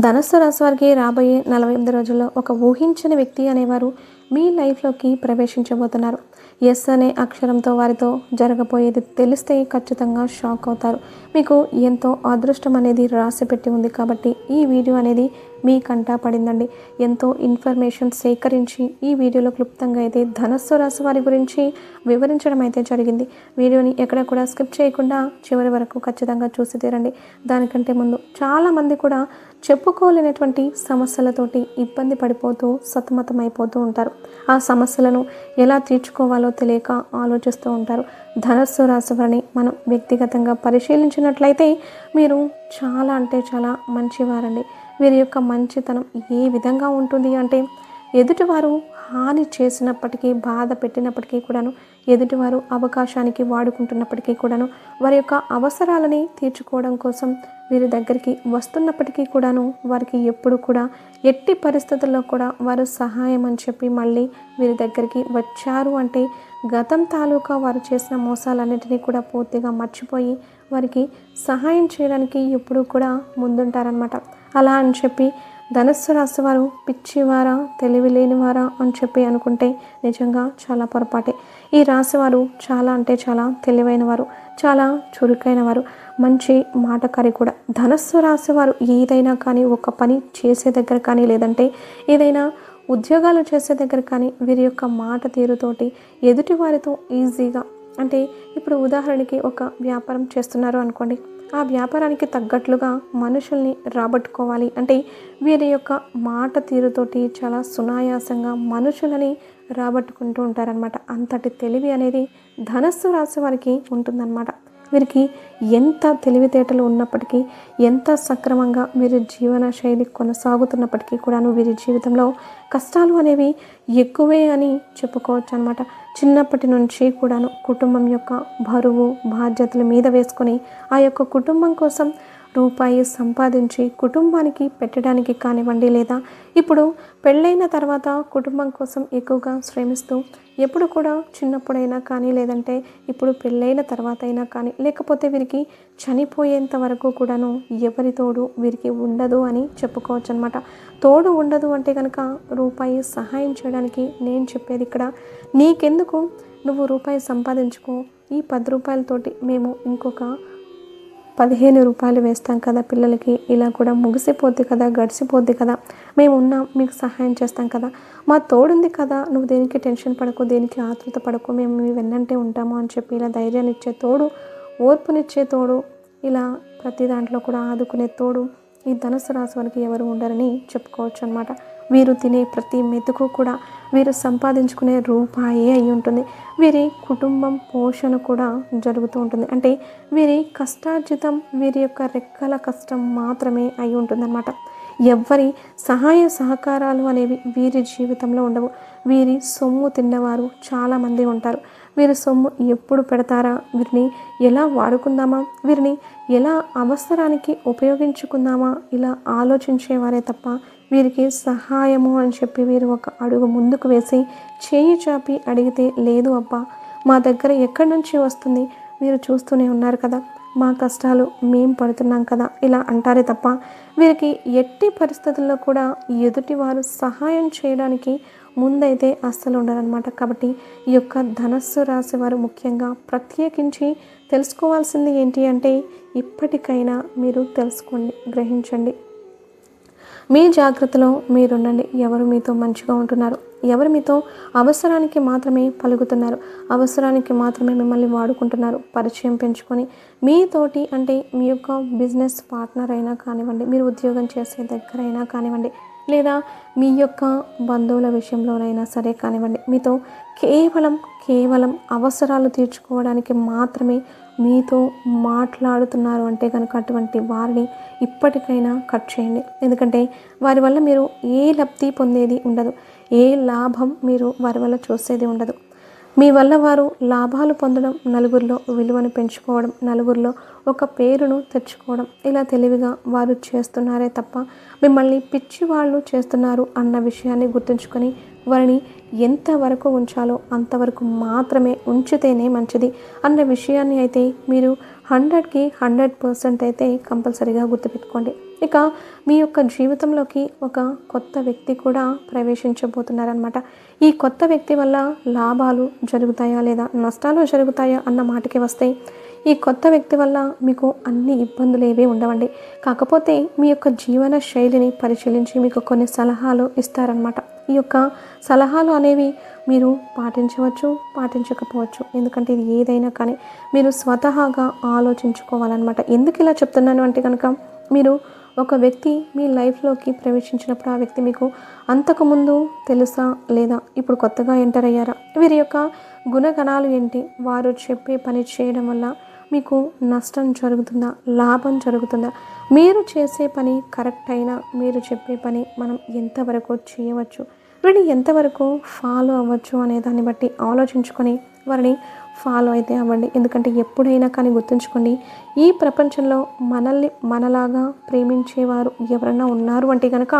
ధనుస్సు రాశి వారికి రాబోయే నలభై ఎనిమిది రోజుల్లో ఒక ఊహించని వ్యక్తి అనేవారు మీ లైఫ్లోకి ప్రవేశించబోతున్నారు. ఎస్ అనే అక్షరంతో వారితో జరగబోయేది తెలిస్తే ఖచ్చితంగా షాక్ అవుతారు. మీకు ఎంతో అదృష్టం అనేది రాసి పెట్టి ఉంది కాబట్టి ఈ వీడియో అనేది మీ కంటా పడిందండి. ఎంతో ఇన్ఫర్మేషన్ సేకరించి ఈ వీడియోలో క్లుప్తంగా అయితే ధనస్సు రాశి వారి గురించి వివరించడం అయితే జరిగింది. వీడియోని ఎక్కడ కూడా స్కిప్ చేయకుండా చివరి వరకు ఖచ్చితంగా చూసి తీరండి. దానికంటే ముందు చాలామంది కూడా చెప్పుకోలేనటువంటి సమస్యలతోటి ఇబ్బంది పడిపోతూ సతమతమైపోతూ ఉంటారు. ఆ సమస్యలను ఎలా తీర్చుకోవాలో తెలియక ఆలోచిస్తూ ఉంటారు. ధనస్సు రాశి వారిని మనం వ్యక్తిగతంగా పరిశీలించినట్లయితే మీరు చాలా అంటే చాలా మంచివారండి. వీరి యొక్క మంచితనం ఏ విధంగా ఉంటుంది అంటే ఎదుటివారు హాని చేసినప్పటికీ బాధ పెట్టినప్పటికీ కూడాను ఎదుటివారు అవకాశానికి వాడుకుంటున్నప్పటికీ కూడాను వారి యొక్క అవసరాలని తీర్చుకోవడం కోసం వీరి దగ్గరికి వస్తున్నప్పటికీ కూడాను వారికి ఎప్పుడు కూడా ఎట్టి పరిస్థితుల్లో కూడా వారు సహాయం అని చెప్పి మళ్ళీ వీరి దగ్గరికి వచ్చారు అంటే గతం తాలూకా వారు చేసిన మోసాలన్నింటినీ కూడా పూర్తిగా మర్చిపోయి వారికి సహాయం చేయడానికి ఎప్పుడూ కూడా ముందుంటారనమాట అలా అని చెప్పి ధనస్సు రాశి వారు పిచ్చివారా తెలివి లేనివారా అని చెప్పి అనుకుంటే నిజంగా చాలా పొరపాటే. ఈ రాశి చాలా అంటే చాలా తెలివైన వారు చాలా చురుకైన వారు మంచి మాటకారి కూడా. ధనస్సు రాశివారు ఏదైనా కానీ ఒక పని చేసే దగ్గర కానీ లేదంటే ఏదైనా ఉద్యోగాలు చేసే దగ్గర కానీ వీరి యొక్క మాట తీరుతోటి ఎదుటి వారితో ఈజీగా అంటే ఇప్పుడు ఉదాహరణకి ఒక వ్యాపారం చేస్తున్నారు అనుకోండి. ఆ వ్యాపారానికి తగ్గట్లుగా మనుషుల్ని రాబట్టుకోవాలి. అంటే వీరి యొక్క మాట తీరుతోటి చాలా సునాయాసంగా మనుషులని రాబట్టుకుంటూ ఉంటారనమాట అంతటి తెలివి అనేది ధనస్సు రాశి వారికి ఉంటుందన్నమాట. వీరికి ఎంత తెలివితేటలు ఉన్నప్పటికీ ఎంత సక్రమంగా వీరి జీవన శైలి కొనసాగుతున్నప్పటికీ కూడాను వీరి జీవితంలో కష్టాలు అనేవి ఎక్కువే అని చెప్పుకోవచ్చు అనమాట చిన్నప్పటి నుంచి కూడాను కుటుంబం యొక్క బరువు బాధ్యతల మీద వేసుకొని ఆ యొక్క కుటుంబం కోసం రూపాయి సంపాదించి కుటుంబానికి పెట్టడానికి కానివ్వండి లేదా ఇప్పుడు పెళ్ళైన తర్వాత కుటుంబం కోసం ఎక్కువగా శ్రమిస్తూ ఎప్పుడు కూడా చిన్నప్పుడైనా కానీ లేదంటే ఇప్పుడు పెళ్ళైన తర్వాత అయినా కానీ లేకపోతే వీరికి చనిపోయేంత వరకు కూడాను ఎవరి తోడు వీరికి ఉండదు అని చెప్పుకోవచ్చు అనమాట తోడు ఉండదు అంటే కనుక రూపాయి సహాయం చేయడానికి నేను చెప్పేది ఇక్కడ నీకెందుకు నువ్వు రూపాయి సంపాదించుకో ఈ పది రూపాయలతోటి మేము ఇంకొక పదిహేను రూపాయలు వేస్తాం కదా పిల్లలకి. ఇలా కూడా ముగిసిపోద్ది కదా గడిచిపోద్ది కదా. మేము ఉన్నాం మీకు సహాయం చేస్తాం కదా. మా తోడుంది కదా నువ్వు దేనికి టెన్షన్ పడకు దేనికి ఆతృత పడకు మేము మీ వెన్నంటే ఉంటాము అని చెప్పి ఇలా ధైర్యాన్ని ఇచ్చే తోడు ఓర్పునిచ్చే తోడు ఇలా ప్రతి దాంట్లో కూడా ఆదుకునే తోడు ఈ ధనుసు రాశి వారికి ఎవరు ఉండరని చెప్పుకోవచ్చు అనమాట వీరు తినే ప్రతి మెతుకు కూడా వీరు సంపాదించుకునే రూపాయే అయి ఉంటుంది. వీరి కుటుంబం పోషణ కూడా జరుగుతూ ఉంటుంది. అంటే వీరి కష్టార్జితం వీరి యొక్క రెక్కల కష్టం మాత్రమే అయి ఉంటుందన్నమాట. ఎవ్వరి సహాయ సహకారాలు అనేవి వీరి జీవితంలో ఉండవు. వీరి సొమ్ము తిన్నవారు చాలామంది ఉంటారు. వీరి సొమ్ము ఎప్పుడు పెడతారా? వీరిని ఎలా వాడుకుందామా? వీరిని ఎలా అవసరానికి ఉపయోగించుకుందామా? ఇలా ఆలోచించేవారే తప్ప వీరికి సహాయము అని చెప్పి వీరు ఒక అడుగు ముందుకు వేసి చేయి చాపి అడిగితే లేదు అబ్బా మా దగ్గర ఎక్కడి నుంచి వస్తుంది? మీరు చూస్తూనే ఉన్నారు కదా మా కష్టాలు మేం పడుతున్నాం కదా ఇలా అంటారే తప్ప వీరికి ఎట్టి పరిస్థితుల్లో కూడా ఎదుటి వారు సహాయం చేయడానికి ముందైతే అస్సలు ఉండరనమాట కాబట్టి ఈ యొక్క ధనస్సు రాశి వారు ముఖ్యంగా ప్రత్యేకించి తెలుసుకోవాల్సింది ఏంటి అంటే ఇప్పటికైనా మీరు తెలుసుకోండి గ్రహించండి. మీ జాగ్రత్తలో మీరుండండి. ఎవరు మీతో మంచిగా ఉంటున్నారు? ఎవరు మీతో అవసరానికి మాత్రమే పలుకుతున్నారు? అవసరానికి మాత్రమే మిమ్మల్ని వాడుకుంటున్నారు? పరిచయం పెంచుకొని మీతోటి అంటే మీ యొక్క బిజినెస్ పార్ట్నర్ అయినా కానివ్వండి మీరు ఉద్యోగం చేసే దగ్గర అయినా కానివ్వండి లేదా మీ యొక్క బంధువుల విషయంలోనైనా సరే కానివ్వండి మీతో కేవలం కేవలం అవసరాలు తీర్చుకోవడానికి మాత్రమే మీతో మాట్లాడుతున్నారు అంటే కనుక అటువంటి వారిని ఇప్పటికైనా కట్ చేయండి. ఎందుకంటే వారి వల్ల మీరు ఏ లబ్ధి పొందేది ఉండదు. ఏ లాభం మీరు వారి వల్ల చూసేది ఉండదు. మీ వల్ల వారు లాభాలు పొందడం నలుగురిలో విలువను పెంచుకోవడం నలుగురిలో ఒక పేరును తెచ్చుకోవడం ఇలా తెలివిగా వారు చేస్తున్నారే తప్ప మిమ్మల్ని పిచ్చి వాళ్ళు చేస్తున్నారు అన్న విషయాన్ని గుర్తుంచుకొని వారిని ఎంతవరకు ఉంచాలో అంతవరకు మాత్రమే ఉంచితేనే మంచిది అన్న విషయాన్ని అయితే మీరు హండ్రెడ్కి హండ్రెడ్ పర్సెంట్ అయితే కంపల్సరీగా గుర్తుపెట్టుకోండి. ఇక మీ యొక్క జీవితంలోకి ఒక కొత్త వ్యక్తి కూడా ప్రవేశించబోతున్నారనమాట ఈ కొత్త వ్యక్తి వల్ల లాభాలు జరుగుతాయా లేదా నష్టాలు జరుగుతాయా అన్న మాటకి వస్తే ఈ కొత్త వ్యక్తి వల్ల మీకు అన్ని ఇబ్బందులు ఏవీ ఉండవండి. కాకపోతే మీ యొక్క జీవన శైలిని పరిశీలించి మీకు కొన్ని సలహాలు ఇస్తారనమాట ఈ యొక్క సలహాలు అనేవి మీరు పాటించవచ్చు పాటించకపోవచ్చు. ఎందుకంటే ఇది ఏదైనా కానీ మీరు స్వతహాగా ఆలోచించుకోవాలన్నమాట. ఎందుకు ఇలా చెప్తున్నాను అంటే కనుక మీరు ఒక వ్యక్తి మీ లైఫ్లోకి ప్రవేశించినప్పుడు ఆ వ్యక్తి మీకు అంతకుముందు తెలుసా లేదా? ఇప్పుడు కొత్తగా ఎంటర్ అయ్యారా? వీరి యొక్క గుణగణాలు ఏంటి? వారు చెప్పే పని చేయడం వల్ల మీకు నష్టం జరుగుతుందా? లాభం జరుగుతుందా? మీరు చేసే పని కరెక్ట్ అయినా మీరు చెప్పే పని మనం ఎంతవరకు చేయవచ్చు? వీటిని ఎంతవరకు ఫాలో అవ్వచ్చు అనే దాన్ని బట్టి ఆలోచించుకొని వారిని ఫాలో అయితే అవ్వండి. ఎందుకంటే ఎప్పుడైనా కానీ గుర్తుంచుకోండి ఈ ప్రపంచంలో మనల్ని మనలాగా ప్రేమించేవారు ఎవరైనా ఉన్నారు అంటే కనుక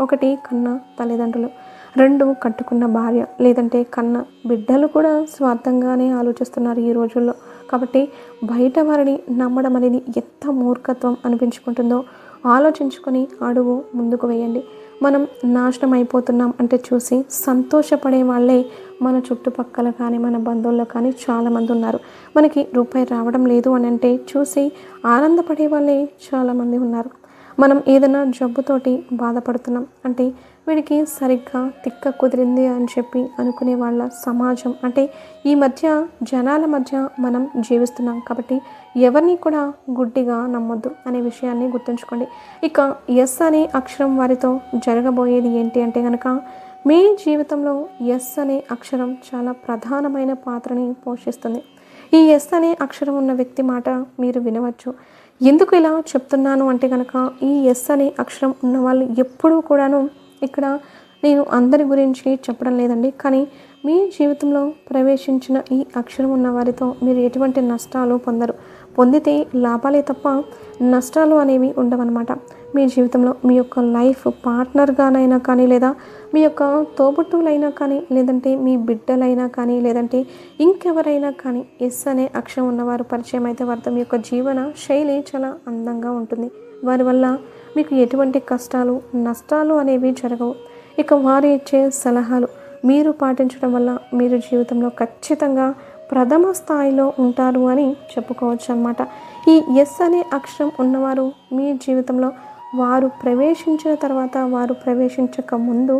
ఒకటి కన్న తల్లిదండ్రులు రెండు కట్టుకున్న భార్య లేదంటే కన్న బిడ్డలు కూడా స్వార్థంగానే ఆలోచిస్తున్నారు ఈ రోజుల్లో. కాబట్టి బయట వారిని నమ్మడం అనేది ఎంత మూర్ఖత్వం అనిపించుకుంటుందో ఆలోచించుకొని అడుగు ముందుకు వేయండి. మనం నాశనం అయిపోతున్నాం అంటే చూసి సంతోషపడే వాళ్ళే మన చుట్టుపక్కల కానీ మన బంధువుల్లో కానీ చాలామంది ఉన్నారు. మనకి రూపాయి రావడం లేదు అని అంటే చూసి ఆనందపడే వాళ్ళే చాలామంది ఉన్నారు. మనం ఏదైనా జబ్బుతోటి బాధపడుతున్నాం అంటే వీడికి సరిగ్గా తిక్క కుదిరింది అని చెప్పి అనుకునే వాళ్ళ సమాజం. అంటే ఈ మధ్య జనాల మధ్య మనం జీవిస్తున్నాం కాబట్టి ఎవరిని కూడా గుడ్డిగా నమ్మొద్దు అనే విషయాన్ని గుర్తుంచుకోండి. ఇక ఎస్ అనే అక్షరం వారితో జరగబోయేది ఏంటి అంటే కనుక మీ జీవితంలో ఎస్ అనే అక్షరం చాలా ప్రధానమైన పాత్రని పోషిస్తుంది. ఈ ఎస్ అనే అక్షరం ఉన్న వ్యక్తి మాట మీరు వినవచ్చు. ఎందుకు ఇలా చెప్తున్నాను అంటే కనుక ఈ ఎస్ అనే అక్షరం ఉన్న వాళ్ళు ఎప్పుడూ కూడాను ఇక్కడ నేను అందరి గురించి చెప్పడం లేదండి. కానీ మీ జీవితంలో ప్రవేశించిన ఈ అక్షరం ఉన్న వారితో మీరు ఎటువంటి నష్టాలు పొందరు. పొందితే లాభాలే తప్ప నష్టాలు అనేవి ఉండవన్నమాట. మీ జీవితంలో మీ యొక్క లైఫ్ పార్ట్నర్గానైనా కానీ లేదా మీ యొక్క తోబుట్టువులైనా కానీ లేదంటే మీ బిడ్డలైనా కానీ లేదంటే ఇంకెవరైనా కానీ ఎస్ అనే అక్షరం ఉన్నవారు పరిచయం అయితే వారితో మీ యొక్క జీవన శైలి చాలా అందంగా ఉంటుంది. వారి వల్ల మీకు ఎటువంటి కష్టాలు నష్టాలు అనేవి జరగవు. ఇక వారు ఇచ్చే సలహాలు మీరు పాటించడం వల్ల మీరు జీవితంలో ఖచ్చితంగా ప్రథమ స్థాయిలో ఉంటారు అని చెప్పుకోవచ్చు అన్నమాట. ఈ ఎస్ అనే అక్షరం ఉన్నవారు మీ జీవితంలో వారు ప్రవేశించిన తర్వాత వారు ప్రవేశించక ముందు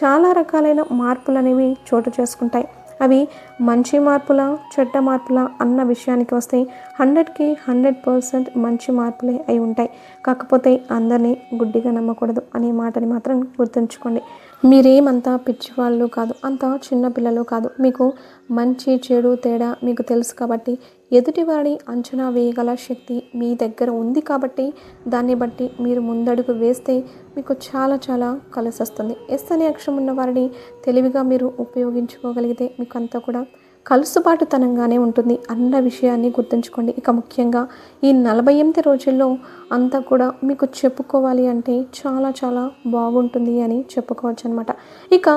చాలా రకాలైన మార్పులు అనేవి చోటు చేసుకుంటాయి. అవి మంచి మార్పుల చెడ్డ మార్పుల అన్న విషయానికి వస్తే హండ్రెడ్కి హండ్రెడ్ పర్సెంట్ మంచి మార్పులే అయి ఉంటాయి. కాకపోతే అందరినీ గుడ్డిగా నమ్మకూడదు అనే మాటని మాత్రం గుర్తుంచుకోండి. మీరేమంతా పిచ్చివాళ్ళు కాదు అంత చిన్న పిల్లలు కాదు. మీకు మంచి చెడు తేడా మీకు తెలుసు కాబట్టి ఎదుటివారి అంచనా వేయగల శక్తి మీ దగ్గర ఉంది కాబట్టి దాన్ని బట్టి మీరు ముందడుగు వేస్తే మీకు చాలా చాలా కలిసి వస్తుంది ఎస్ అనే అక్షరం ఉన్న వారిని తెలివిగా మీరు ఉపయోగించుకోగలిగితే మీకు అంతా కూడా కలుసుబాటుతనంగానే ఉంటుంది. అన్న విషయాన్ని గుర్తుంచుకోండి. ఇక ముఖ్యంగా ఈ నలభై ఎనిమిది రోజుల్లో అంతా కూడా మీకు చెప్పుకోవాలి అంటే చాలా చాలా బాగుంటుంది అని చెప్పుకోవచ్చు అనమాట ఇక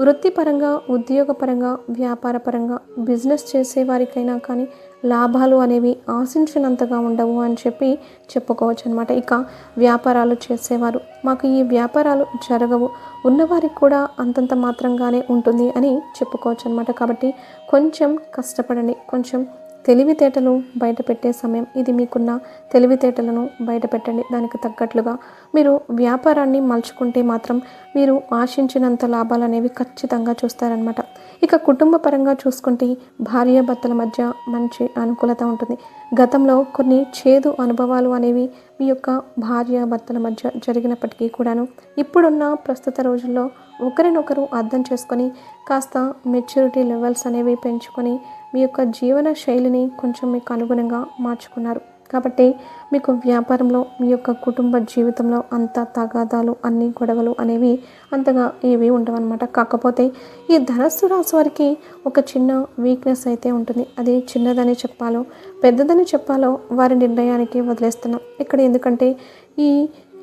వృత్తిపరంగా ఉద్యోగపరంగా వ్యాపారపరంగా బిజినెస్ చేసే వారికైనా కానీ లాభాలు అనేవి ఆశించినంతగా ఉండవు అని చెప్పి చెప్పుకోవచ్చు అనమాట ఇక వ్యాపారాలు చేసేవారు. మాకు ఈ వ్యాపారాలు జరగవు. ఉన్నవారికి కూడా అంతంత మాత్రంగానే ఉంటుంది అని చెప్పుకోవచ్చు అనమాట కాబట్టి కొంచెం కష్టపడండి. కొంచెం తెలివితేటలు బయట పెట్టే సమయం ఇది మీకున్న తెలివితేటలను బయట పెట్టండి. దానికి తగ్గట్లుగా మీరు వ్యాపారాన్ని మలుచుకుంటే మాత్రం మీరు ఆశించినంత లాభాలు అనేవి ఖచ్చితంగా చూస్తారనమాట ఇక కుటుంబ పరంగా చూసుకుంటే భార్యాభర్తల మధ్య మంచి అనుకూలత ఉంటుంది. గతంలో కొన్ని చేదు అనుభవాలు అనేవి మీ యొక్క భార్యాభర్తల మధ్య జరిగినప్పటికీ కూడాను ఇప్పుడున్న ప్రస్తుత రోజుల్లో ఒకరినొకరు అర్థం చేసుకొని కాస్త మెచ్యూరిటీ లెవెల్స్ అనేవి పెంచుకొని మీ యొక్క జీవన శైలిని కొంచెం మీకు అనుగుణంగా మార్చుకున్నారు. కాబట్టి మీకు వ్యాపారంలో మీ యొక్క కుటుంబ జీవితంలో అంత తగాదాలు అన్ని గొడవలు అనేవి అంతగా ఏవి ఉండవన్నమాట. కాకపోతే ఈ ధనస్సు రాశి వారికి ఒక చిన్న వీక్నెస్ అయితే ఉంటుంది. అది చిన్నదని చెప్పాలో పెద్దదని చెప్పాలో వారి నిర్ణయానికి వదిలేస్తున్నాం. ఇక్కడ ఎందుకంటే ఈ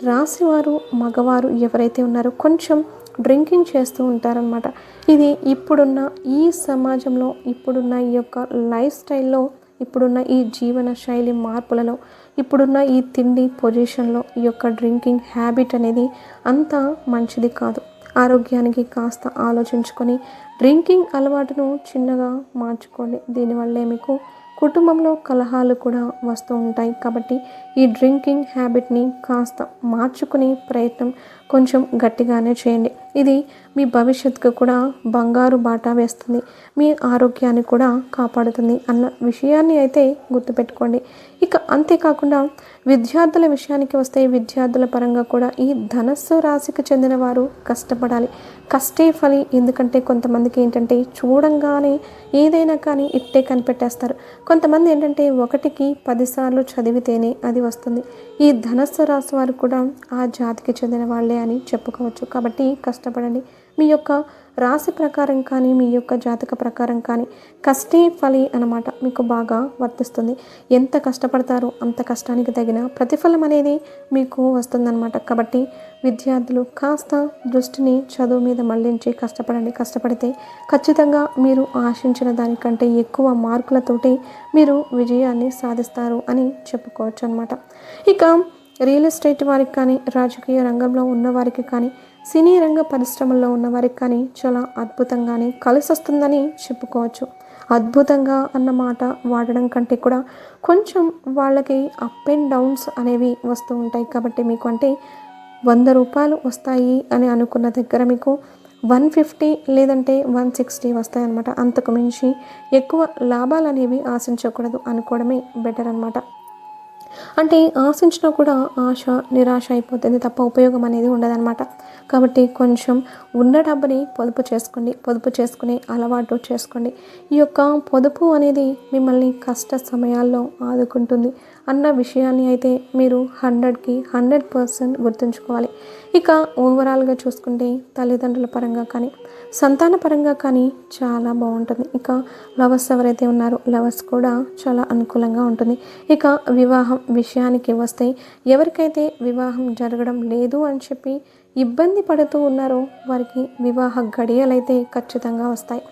రాశివారు మగవారు ఎవరైతే ఉన్నారో కొంచెం డ్రింకింగ్ చేస్తూ ఉంటారనమాట ఇది ఇప్పుడున్న ఈ సమాజంలో ఇప్పుడున్న ఈ యొక్క లైఫ్ స్టైల్లో ఇప్పుడున్న ఈ జీవన శైలి మార్పులలో ఇప్పుడున్న ఈ తిండి పొజిషన్లో ఈ యొక్క డ్రింకింగ్ హ్యాబిట్ అనేది అంత మంచిది కాదు. ఆరోగ్యానికి కాస్త ఆలోచించుకొని డ్రింకింగ్ అలవాటును చిన్నగా మార్చుకోండి. దీనివల్లే మీకు కుటుంబంలో కలహాలు కూడా వస్తూ ఉంటాయి. కాబట్టి ఈ డ్రింకింగ్ హ్యాబిట్ని కాస్త మార్చుకునే ప్రయత్నం కొంచెం గట్టిగానే చేయండి. ఇది మీ భవిష్యత్తుకు కూడా బంగారు బాట వేస్తుంది. మీ ఆరోగ్యాన్ని కూడా కాపాడుతుంది అన్న విషయాన్ని అయితే గుర్తుపెట్టుకోండి. ఇక అంతేకాకుండా విద్యార్థుల విషయానికి వస్తే విద్యార్థుల పరంగా కూడా ఈ ధనస్సు రాశికి చెందిన వారు కష్టపడాలి. కష్టే ఫలి. ఎందుకంటే కొంతమందికి ఏంటంటే చూడంగానే ఏదైనా కానీ ఇట్టే కనిపెట్టేస్తారు. కొంతమంది ఏంటంటే ఒకటికి పదిసార్లు చదివితేనే అది వస్తుంది. ఈ ధనస్సు రాశి వారు కూడా ఆ జాతికి చెందిన వాళ్ళే అని చెప్పుకోవచ్చు. కాబట్టి కష్టపడండి. మీ యొక్క రాశి ప్రకారం కానీ మీ యొక్క జాతక ప్రకారం కానీ కష్టే ఫలి అనమాట మీకు బాగా వర్తిస్తుంది. ఎంత కష్టపడతారో అంత కష్టానికి తగిన ప్రతిఫలం అనేది మీకు వస్తుందన్నమాట. కాబట్టి విద్యార్థులు కాస్త దృష్టిని చదువు మీద మళ్ళించి కష్టపడండి. కష్టపడితే ఖచ్చితంగా మీరు ఆశించిన దానికంటే ఎక్కువ మార్కులతోటి మీరు విజయాన్ని సాధిస్తారు అని చెప్పుకోవచ్చు అనమాట ఇక రియల్ ఎస్టేట్ వారికి కానీ రాజకీయ రంగంలో ఉన్నవారికి కానీ సినీ రంగ పరిశ్రమల్లో ఉన్న వారికి కానీ చాలా అద్భుతంగానే కలిసి వస్తుందని చెప్పుకోవచ్చు. అద్భుతంగా అన్న మాట వాడడం కంటే కూడా కొంచెం వాళ్ళకి అప్ అండ్ డౌన్స్ అనేవి వస్తూ ఉంటాయి కాబట్టి మీకు అంటే వంద రూపాయలు వస్తాయి అని అనుకున్న దగ్గర మీకు వన్ ఫిఫ్టీ లేదంటే వన్ సిక్స్టీ వస్తాయన్నమాట. అంతకు మించి ఎక్కువ లాభాలు అనేవి ఆశించకూడదు అనుకోవడమే బెటర్ అనమాట అంటే ఆశించినా కూడా ఆశ నిరాశ అయిపోతుంది తప్ప ఉపయోగం అనేది ఉండదన్నమాట. కాబట్టి కొంచెం ఉన్న డబ్బుని పొదుపు చేసుకోండి పొదుపు చేసుకుని అలవాటు చేసుకోండి. ఈ యొక్క పొదుపు అనేది మిమ్మల్ని కష్ట సమయాల్లో ఆదుకుంటుంది. అన్న విషయాన్ని అయితే మీరు హండ్రెడ్కి హండ్రెడ్ పర్సెంట్ గుర్తుంచుకోవాలి. ఇక ఓవరాల్గా చూసుకుంటే తల్లిదండ్రుల పరంగా కానీ సంతాన పరంగా కానీ చాలా బాగుంటుంది. ఇక లవర్స్ ఎవరైతే ఉన్నారో లవర్స్ కూడా చాలా అనుకూలంగా ఉంటుంది. ఇక వివాహం విషయానికి వస్తే ఎవరికైతే వివాహం జరగడం లేదు అని చెప్పి ఇబ్బంది పడుతూ ఉన్నారో వారికి వివాహ గడియలైతే ఖచ్చితంగా వస్తాయి.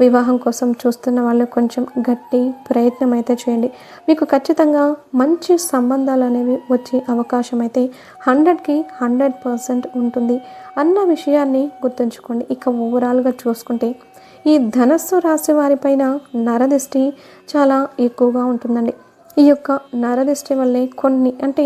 వివాహం కోసం చూస్తున్న వాళ్ళు కొంచెం గట్టి ప్రయత్నం అయితే చేయండి. మీకు ఖచ్చితంగా మంచి సంబంధాలు అనేవి వచ్చే అవకాశం అయితే హండ్రెడ్కి హండ్రెడ్ పర్సెంట్ ఉంటుంది. అన్న విషయాన్ని గుర్తుంచుకోండి. ఇక ఓవరాల్గా చూసుకుంటే ఈ ధనస్సు రాశి వారిపైన నరదిష్టి చాలా ఎక్కువగా ఉంటుందండి. ఈ యొక్క నరదిష్టి వల్లే కొన్ని అంటే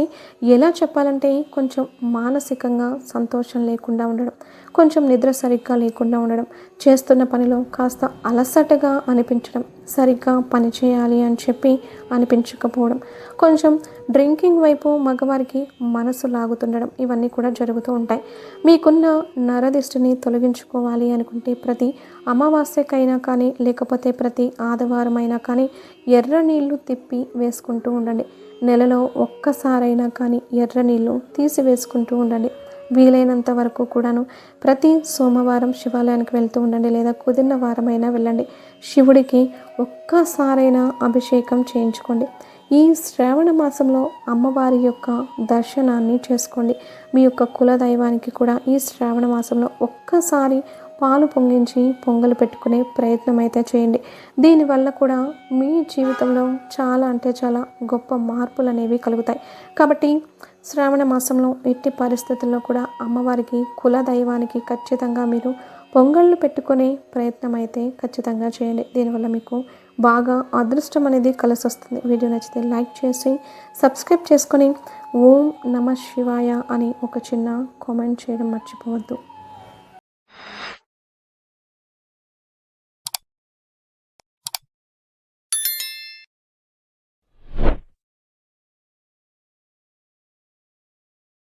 ఎలా చెప్పాలంటే కొంచెం మానసికంగా సంతోషం లేకుండా ఉండడం కొంచెం నిద్ర సరిగ్గా లేకుండా ఉండడం చేస్తున్న పనిలో కాస్త అలసటగా అనిపించడం సరిగ్గా పని చేయాలి అని చెప్పి అనిపించకపోవడం. కొంచెం డ్రింకింగ్ వైపు మగవారికి మనసు లాగుతుండడం ఇవన్నీ కూడా జరుగుతూ ఉంటాయి. మీకున్న నరదిష్టిని తొలగించుకోవాలి అనుకుంటే ప్రతి అమావాస్యకైనా కానీ లేకపోతే ప్రతి ఆదివారం అయినా కానీ ఎర్ర నీళ్ళు తిప్పి వేసుకుంటూ ఉండండి. నెలలో ఒక్కసారైనా కానీ ఎర్ర నీళ్ళు తీసి వేసుకుంటూ ఉండండి. వీలైనంత వరకు కూడాను ప్రతి సోమవారం శివాలయానికి వెళ్తూ ఉండండి లేదా కుదిరిన వారమైనా వెళ్ళండి. శివుడికి ఒక్కసారైనా అభిషేకం చేయించుకోండి. ఈ శ్రావణ మాసంలో అమ్మవారి యొక్క దర్శనాన్ని చేసుకోండి. మీ యొక్క కుల దైవానికి కూడా ఈ శ్రావణ మాసంలో ఒక్కసారి పాలు పొంగించి పొంగలు పెట్టుకునే ప్రయత్నం అయితే చేయండి. దీనివల్ల కూడా మీ జీవితంలో చాలా అంటే చాలా గొప్ప మార్పులు అనేవి కలుగుతాయి. కాబట్టి శ్రావణ మాసంలో ఎట్టి పరిస్థితుల్లో కూడా అమ్మవారికి కుల దైవానికి ఖచ్చితంగా మీరు పొంగళ్ళు పెట్టుకునే ప్రయత్నం అయితే ఖచ్చితంగా చేయండి. దీనివల్ల మీకు బాగా అదృష్టం అనేది కలిసి వస్తుంది వీడియో నచ్చితే లైక్ చేసి సబ్స్క్రైబ్ చేసుకొని ఓం నమ శివాయ అని ఒక చిన్న కామెంట్ చేయడం మర్చిపోవద్దు.